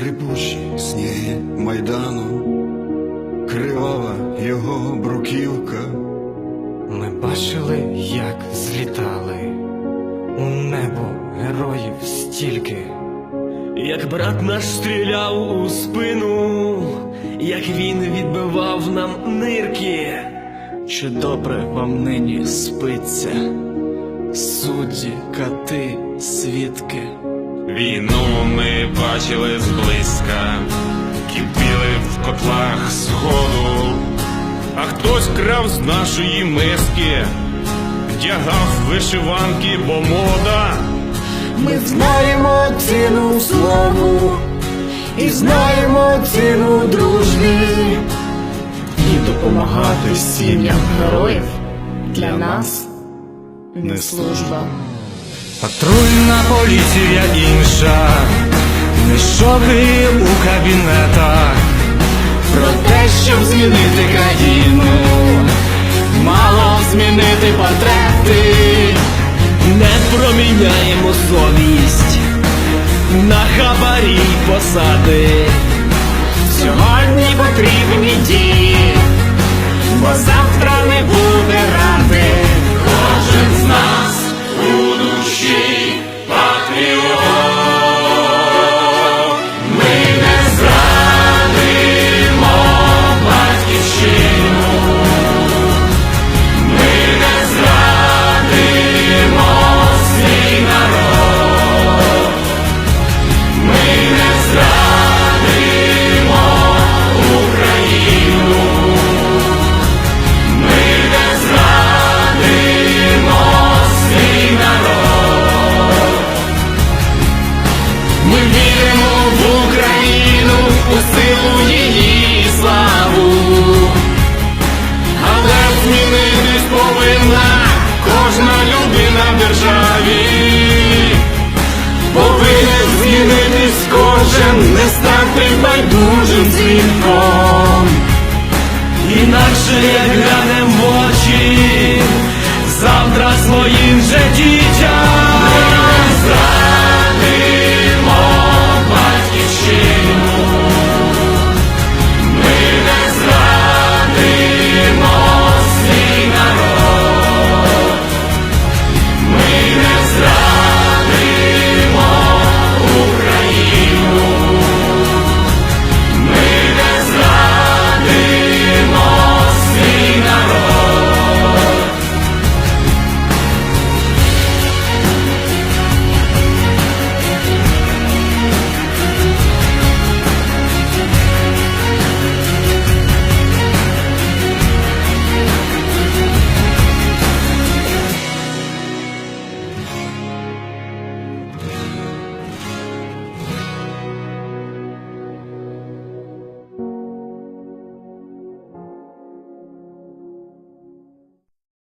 скрипучі сніги майдану, кривава його бруківка. Ми бачили, як злітали у небо героїв стільки. Як брат наш стріляв у спину, як він відбивав нам нирки. Чи добре вам нині спиться, судді, кати, свідки? Війну ми бачили зблизька, кипіли в котлах сходу, а хтось крав з нашої миски, вдягав вишиванки, бо мода. Ми знаємо ціну слову і знаємо ціну дружбі. І допомагати сім'ям Героїв для нас не служба. Патрульна поліція інша, не шоки у кабінетах. Про те, щоб змінити країну, мало змінити портрети, не проміняємо совість на хабарі посади. Сьогодні потрібні повинна кожна людина в державі. Повинен змінитись кожен, не стати байдужим свідком. Інакше як глянем